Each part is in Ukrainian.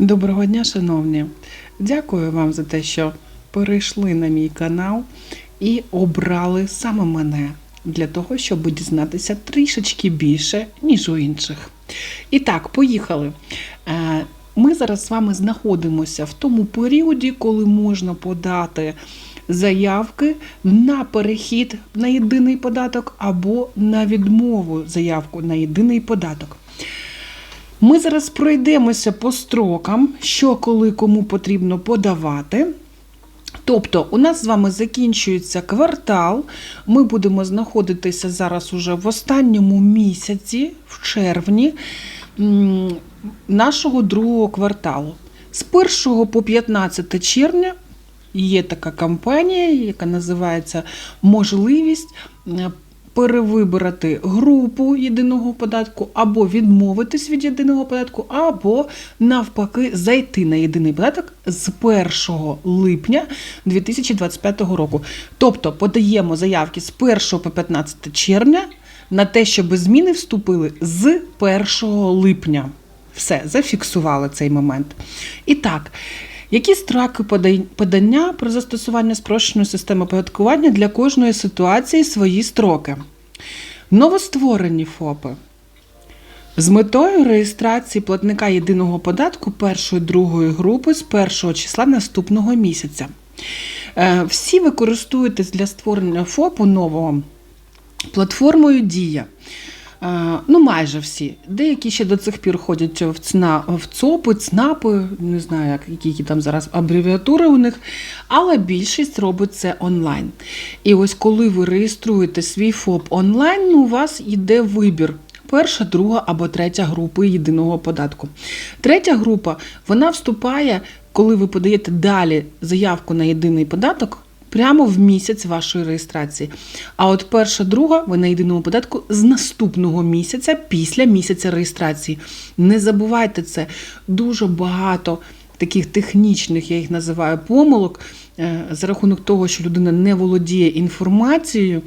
Доброго дня, шановні! Дякую вам за те, що перейшли на мій канал і обрали саме мене для того, щоб дізнатися трішечки більше, ніж у інших. І так, поїхали. Е, Ми зараз з вами знаходимося в тому періоді, коли можна подати заявки на перехід на єдиний податок або на відмову заявку на єдиний податок. Ми зараз пройдемося по строкам, що коли кому потрібно подавати. Тобто, у нас з вами закінчується квартал. Ми будемо знаходитися зараз уже в останньому місяці, в червні нашого другого кварталу. З 1 по 15 червня є така кампанія, яка називається Можливість е, перевибрати групу єдиного податку, або відмовитись від єдиного податку, або навпаки зайти на єдиний податок з 1 липня 2025 року. Тобто подаємо заявки з 1 по 15 червня на те, щоб зміни вступили з 1 липня. Все, зафіксували цей момент. І так, які строки подання про застосування спрощеної системи оподаткування для кожної ситуації свої строки? Новостворені ФОПи. З метою реєстрації платника єдиного податку першої другої групи з першого числа наступного місяця. Е, Всі ви користуєтесь для створення ФОПу нового платформою Дія. Е, Ну, майже всі. Деякі ще до цих пір ходять в ЦНА, в ЦОПи, ЦНАПи, не знаю, як, які, там зараз абревіатури у них, але більшість робить це онлайн. І ось коли ви реєструєте свій ФОП онлайн, у вас йде вибір. Перша, друга або третя групи єдиного податку. Третя група вона вступає, коли ви подаєте далі заявку на єдиний податок, прямо в місяць вашої реєстрації. А от перша, друга, ви на єдиному податку з наступного місяця після місяця реєстрації. Не забувайте це. Дуже багато таких технічних, я їх називаю помилок, е, за рахунок того, що людина не володіє інформацією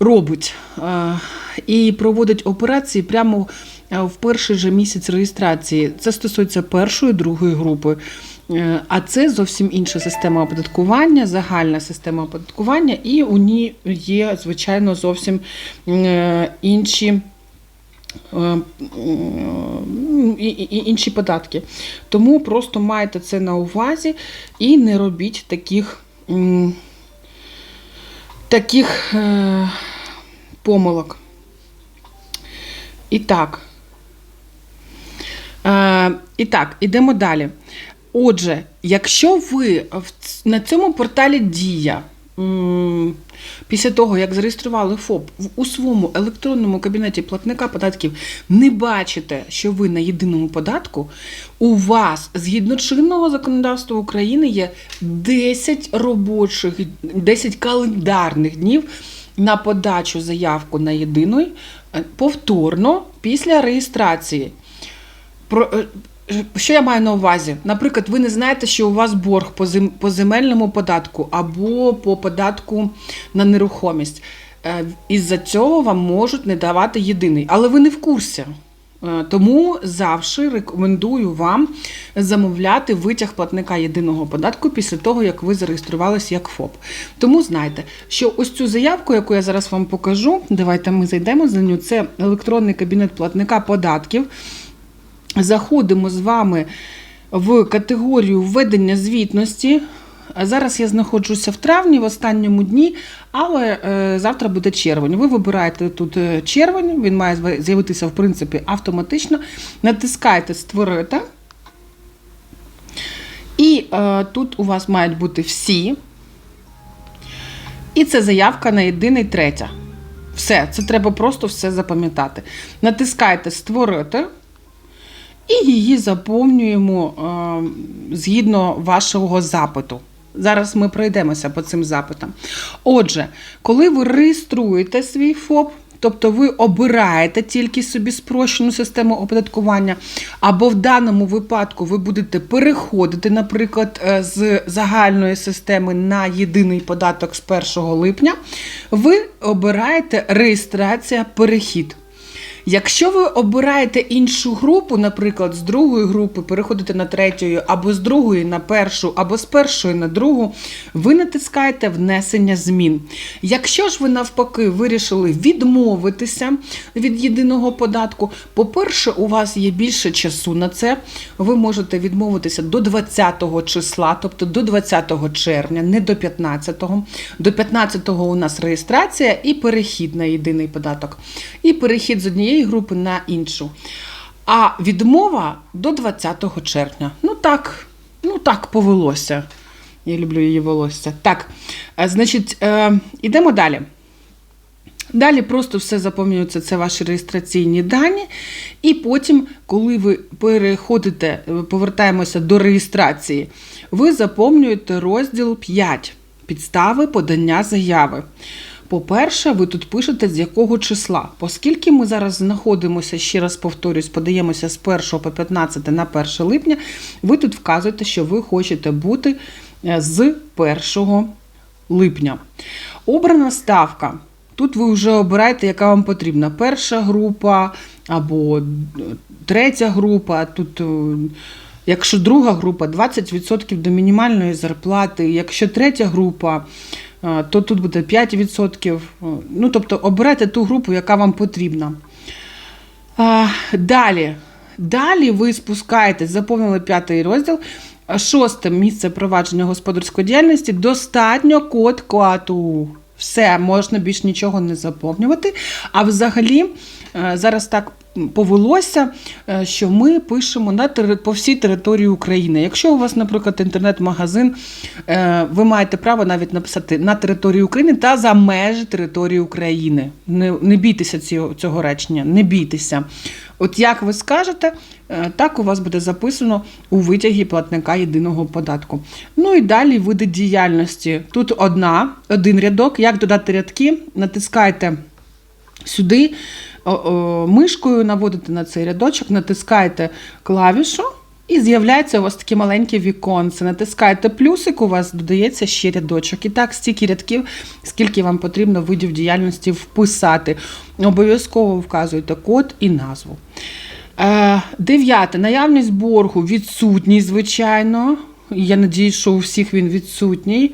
робить е, і проводить операції прямо е, в перший же місяць реєстрації. Це стосується першої, другої групи. Е, А це зовсім інша система оподаткування, загальна система оподаткування, і у ній є, звичайно, зовсім е, інші. е, і- і- і- Інші податки. Тому просто майте це на увазі і не робіть таких таких помилок. І так. Е, і так, ідемо далі. Отже, якщо ви на цьому порталі Дія після того, як зареєстрували ФОП у своєму електронному кабінеті платника податків, не бачите, що ви на єдиному податку, у вас згідно чинного законодавства України є 10 робочих, 10 календарних днів на подачу заявку на єдиний е, повторно після реєстрації. Що я маю на увазі? Наприклад, ви не знаєте, що у вас борг по, зем, по земельному податку або по податку на нерухомість. Е, Із-за цього вам можуть не давати єдиний, але ви не в курсі. Е, Тому завжди рекомендую вам замовляти витяг платника єдиного податку після того, як ви зареєструвалися як ФОП. Тому знайте, що ось цю заявку, яку я зараз вам покажу, давайте ми зайдемо за нього. Це електронний кабінет платника податків. Заходимо з вами в категорію введення звітності. Зараз я знаходжуся в травні, в останньому дні, але е, завтра буде червень. Ви вибираєте тут е, червень, він має з'явитися в принципі автоматично. Натискаєте Створити. І е, тут у вас мають бути всі. І це заявка на єдиний третя. Все, це треба просто все запам'ятати. Натискаєте Створити. І її заповнюємо е, згідно вашого запиту. Зараз ми пройдемося по цим запитам. Отже, коли ви реєструєте свій ФОП, тобто ви обираєте тільки собі спрощену систему оподаткування, або в даному випадку ви будете переходити, наприклад, е, з загальної системи на єдиний податок з 1 липня, ви обираєте реєстрація перехід. Якщо ви обираєте іншу групу, наприклад, з другої групи переходите на третю, або з другої на першу, або з першої на другу, ви натискаєте внесення змін. Якщо ж ви навпаки вирішили відмовитися від єдиного податку, по-перше, у вас є більше часу на це. Ви можете відмовитися до 20-го числа, тобто до 20 червня, не до 15-го. До 15-го у нас реєстрація і перехід на єдиний податок. І перехід з однієї групи на іншу. А відмова до 20 червня. Ну так, ну так повелося. Я люблю її волосся. Так, е, значить, е, ідемо далі. Далі просто все заповнюється, це ваші реєстраційні дані. І потім, коли ви переходите, е, повертаємося до реєстрації, ви заповнюєте розділ 5 підстави подання заяви. По-перше, ви тут пишете з якого числа. Оскільки ми зараз знаходимося, ще раз повторюсь, подаємося з 1 по 15 на 1 липня, ви тут вказуєте, що ви хочете бути е, з 1 липня. Обрана ставка. Тут ви вже обираєте, яка вам потрібна. Перша група або е, третя група. Тут, е, якщо друга група, 20% до мінімальної зарплати. Якщо третя група, то тут буде 5%. Е, Ну, тобто обирайте ту групу, яка вам потрібна. Далі. Далі ви спускаєтесь, заповнили п'ятий розділ. Шосте місце провадження господарської діяльності. Достатньо код КОАТУ. Все, можна більш нічого не заповнювати. А взагалі, е, зараз так повелося, е, що ми пишемо на тери- по всій території України. Якщо у вас, наприклад, інтернет-магазин, е, ви маєте право навіть написати на території України та за межі території України. Не, не бійтеся цього, цього речення, не бійтеся. От як ви скажете, е, так у вас буде записано у витягі платника єдиного податку. Ну і далі види діяльності. Тут одна, один рядок. Як додати рядки? Натискайте сюди, мишкою наводите на цей рядочок, натискаєте клавішу. І з'являється у вас таке маленьке віконце. Натискаєте плюсик, у вас додається ще рядочок. І так, стільки рядків, скільки вам потрібно видів діяльності вписати. Обов'язково вказуєте код і назву. Е, Дев'яте. Наявність боргу відсутній, звичайно. Я надію, що у всіх він відсутній.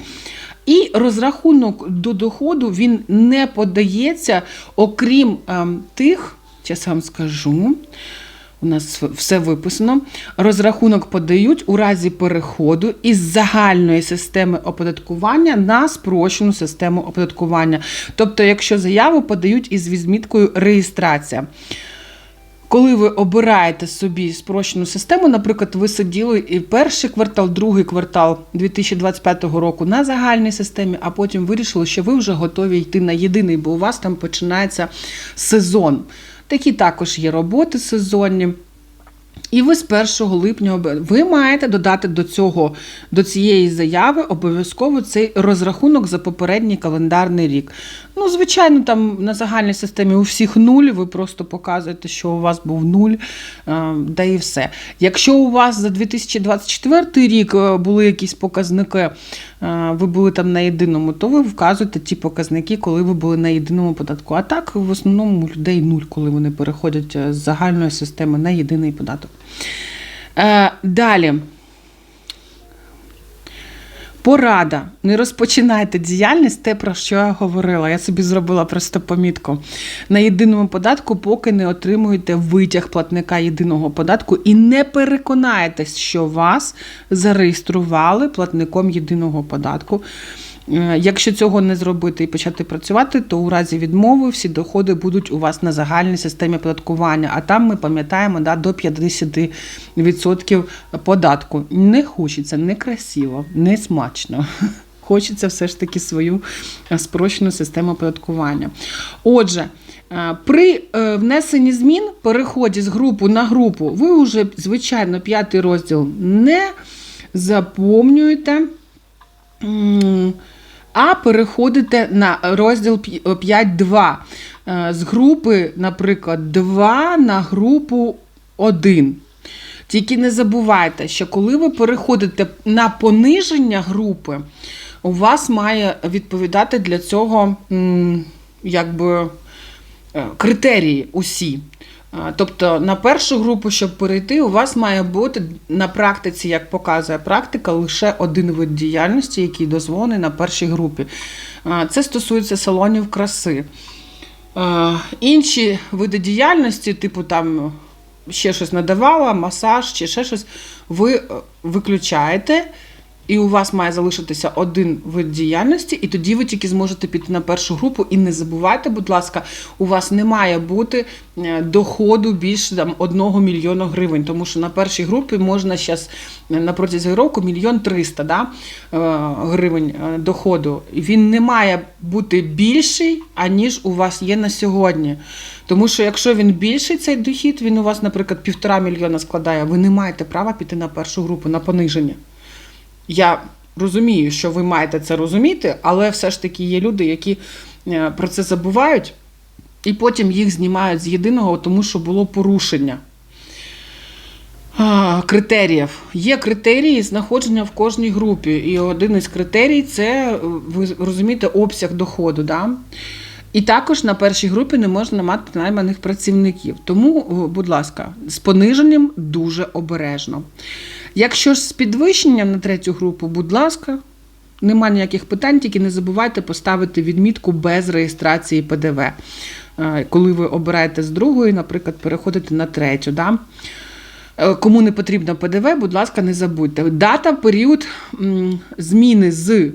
І розрахунок до доходу він не подається, окрім ем, тих, зараз вам скажу. У нас все виписано. Розрахунок подають у разі переходу із загальної системи оподаткування на спрощену систему оподаткування. Тобто, якщо заяву подають із відміткою реєстрація. Коли ви обираєте собі спрощену систему, наприклад, ви сиділи і перший квартал, другий квартал 2025 року на загальній системі, а потім вирішили, що ви вже готові йти на єдиний, бо у вас там починається сезон. Такі також є роботи сезонні. І ви з 1 липня ви маєте додати до цього до цієї заяви обов'язково цей розрахунок за попередній календарний рік. Ну, звичайно, там на загальній системі у всіх нуль. Ви просто показуєте, що у вас був нуль, е, да і все. Якщо у вас за 2024 рік е, були якісь показники, ви були там на єдиному, то ви вказуєте ті показники, коли ви були на єдиному податку. А так в основному людей нуль, коли вони переходять е, з загальної системи на єдиний податок. Е, Далі. Порада. Не розпочинайте діяльність, те, про що я говорила. Я собі зробила просто помітку. На єдиному податку, поки не отримуєте витяг платника єдиного податку і не переконаєтесь, що вас зареєстрували платником єдиного податку. Е, Якщо цього не зробити і почати працювати, то у разі відмови всі доходи будуть у вас на загальній системі оподаткування. А там ми пам'ятаємо да, до 50% податку. Не хочеться, не красиво, не смачно. Хочеться все ж таки свою е, спрощену систему оподаткування. Отже, е, при внесенні змін, переході з групи на групу, ви вже, звичайно, п'ятий розділ не заповнюєте. А переходите на розділ 5.2 Е, з групи, наприклад, 2 на групу 1. Тільки не забувайте, що коли ви переходите на пониження групи, у вас має відповідати для цього якби, е, критерії усі. Тобто на першу групу, щоб перейти, у вас має бути на практиці, як показує практика, лише один вид діяльності, який дозволений на першій групі. Це стосується салонів краси. Інші види діяльності, типу там ще щось надавала, масаж чи ще щось, ви е, виключаєте, і у вас має залишитися один вид діяльності, і тоді ви тільки зможете піти на першу групу. І не забувайте, будь ласка, у вас не має бути е, доходу більше там, 1 мільйона гривень, тому що на першій групі можна зараз на протязі року мільйон триста да, е, гривень е, доходу. Він не має бути більший, аніж у вас є на сьогодні. Тому що якщо він більший, цей дохід, він у вас, наприклад, півтора мільйона складає, ви не маєте права піти на першу групу на пониження. Я розумію, що ви маєте це розуміти, але все ж таки є люди, які е, про це забувають, і потім їх знімають з єдиного, тому що було порушення. Критеріїв. Є критерії знаходження в кожній групі. І один із критерій це, е, ви розумієте, обсяг доходу. Да? І також на першій групі не можна мати найманих працівників. Тому, будь ласка, з пониженням дуже обережно. Якщо ж з підвищенням на третю групу, будь ласка, нема ніяких питань, тільки не забувайте поставити відмітку без реєстрації ПДВ. Е, Коли ви обираєте з другої, наприклад, переходите на третю. Да? Е, Кому не потрібно ПДВ, будь ласка, не забудьте. Дата, період зміни з,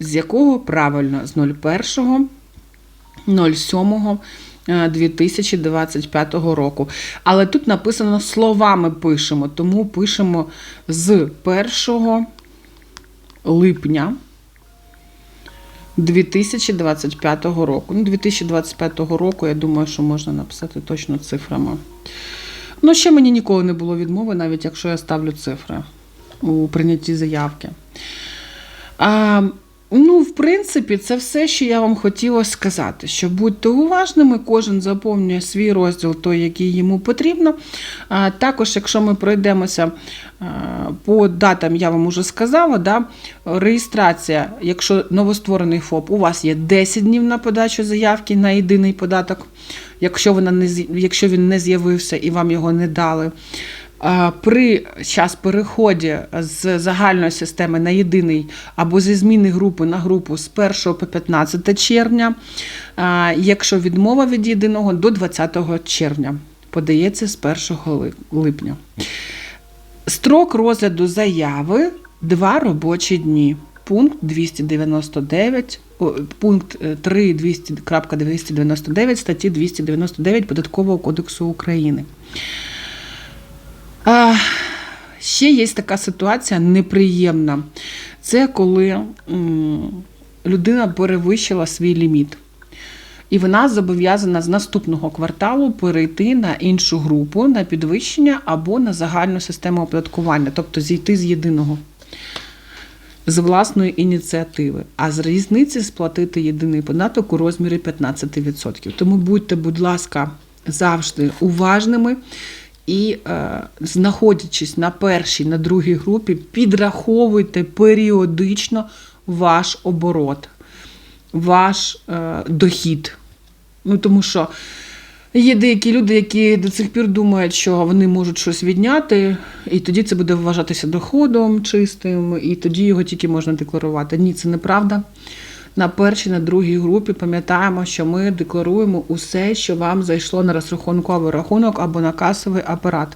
з якого правильно, з 01 07 е, 2025 року. Але тут написано словами пишемо, тому пишемо з 1 липня 2025 року. Ну, 2025 року, я думаю, що можна написати точно цифрами. Ну, ще мені ніколи не було відмови, навіть якщо я ставлю цифри у прийнятті заявки. А, ну, в принципі, це все, що я вам хотіла сказати. Що будьте уважними, кожен заповнює свій розділ, той, який йому потрібно. А, також, якщо ми пройдемося по датам, я вам уже сказала, да, реєстрація, якщо новостворений ФОП, у вас є 10 днів на подачу заявки на єдиний податок, якщо, вона не, якщо він не з'явився і вам його не дали. При час переході з загальної системи на єдиний або зі зміни групи на групу з 1 по 15 червня, якщо відмова від єдиного до 20 червня, подається з 1 липня. Строк розгляду заяви 2 робочі дні. Пункт 299, пункт е, 3 200.299 статті 299 Податкового кодексу України. А, ще є така ситуація неприємна. Це коли людина перевищила свій ліміт. І вона зобов'язана з наступного кварталу перейти на іншу групу, на підвищення або на загальну систему оподаткування, тобто зійти з єдиного з власної ініціативи, а з різниці сплатити єдиний податок у розмірі 15%. Тому будьте, будь ласка, завжди уважними і, е, знаходячись на першій, на другій групі, підраховуйте періодично ваш оборот, ваш е, дохід. Ну, тому що є деякі люди, які до цих пір думають, що вони можуть щось відняти, і тоді це буде вважатися доходом чистим, і тоді його тільки можна декларувати. Ні, це неправда. На першій, на другій групі пам'ятаємо, що ми декларуємо усе, що вам зайшло на розрахунковий рахунок або на касовий апарат.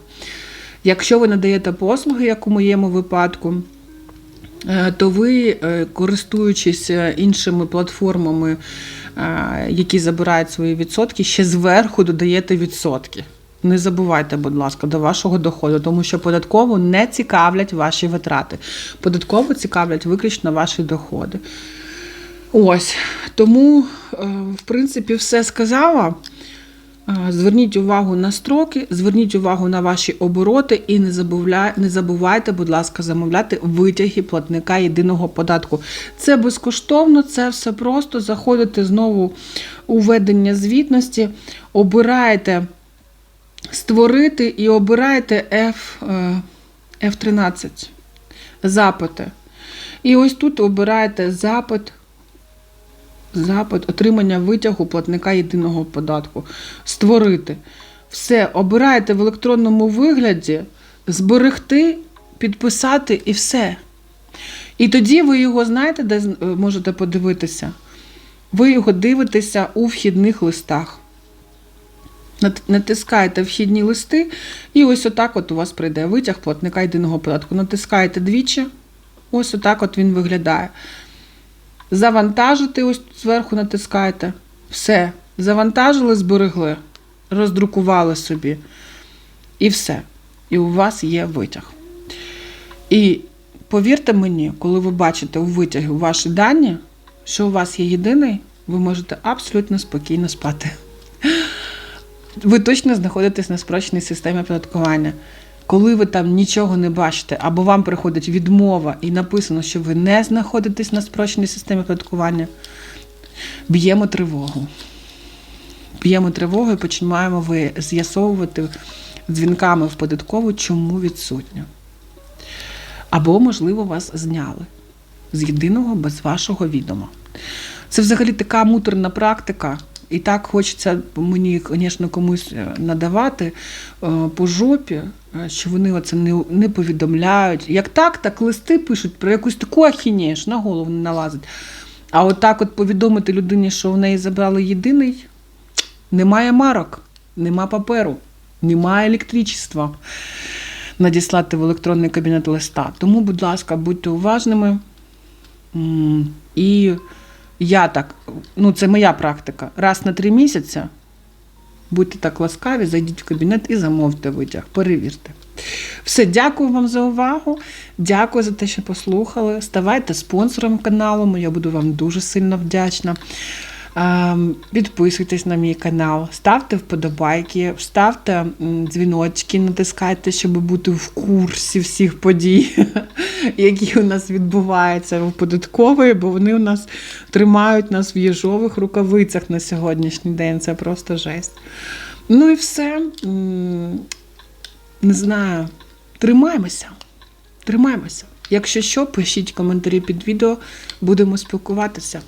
Якщо ви надаєте послуги, як у моєму випадку, Е, то ви, е, користуючись е, іншими платформами, які забирають свої відсотки, ще зверху додаєте відсотки. Не забувайте, будь ласка, до вашого доходу, тому що податково не цікавлять ваші витрати. Податково цікавлять виключно ваші доходи. Ось тому, е, в принципі, все сказала. Е, Зверніть увагу на строки, зверніть увагу на ваші обороти і не забувля... не забувайте, будь ласка, замовляти витяги платника єдиного податку. Це безкоштовно, це все просто. Заходите знову у ведення звітності, обираєте створити і обираєте F, е, F13 запити. І ось тут обираєте запит запит отримання витягу платника єдиного податку. Створити. Все, обираєте в електронному вигляді, зберегти, підписати і все. І тоді ви його знаєте, де е, можете подивитися? Ви його дивитеся у вхідних листах. Натискаєте вхідні листи, і ось отак от у вас прийде витяг платника єдиного податку. Натискаєте двічі, ось отак от він виглядає. Завантажити, ось зверху натискаєте. Все. Завантажили, зберегли, роздрукували собі. І все. І у вас є витяг. І повірте мені, коли ви бачите у витягі ваші дані, що у вас є єдиний, ви можете абсолютно спокійно спати. Ви точно знаходитесь на спрощеній системі оподаткування. Коли ви там нічого не бачите, або вам приходить відмова і написано, що ви не знаходитесь на спрощеній системі оподаткування, б'ємо тривогу. Б'ємо тривогу і починаємо ви з'ясовувати дзвінками в податкову, чому відсутньо. Або, можливо, вас зняли з єдиного без вашого відома. Це взагалі така муторна практика. І так хочеться мені, звісно, комусь е, надавати е, по жопі, е, що вони оце не, не повідомляють. Як так, так листи пишуть про якусь таку ахінею, на голову не налазить. А от так от повідомити людині, що в неї забрали єдиний, немає марок, нема паперу, немає електричества надіслати в електронний кабінет листа. Тому, будь ласка, будьте уважними. І я так, ну це моя практика. Раз на три місяці будьте так ласкаві, зайдіть в кабінет і замовте витяг, перевірте. Все, дякую вам за увагу. Дякую за те, що послухали. Ставайте спонсором каналу, я буду вам дуже сильно вдячна. Ем, Підписуйтесь на мій канал, ставте вподобайки, ставте дзвіночки, натискайте, щоб бути в курсі всіх подій, які у нас відбуваються в податкової, бо вони у нас тримають нас в їжових рукавицях на сьогоднішній день. Це просто жесть. Ну і все. Не знаю. Тримаємося. Тримаємося. Якщо що, пишіть коментарі під відео, будемо спілкуватися.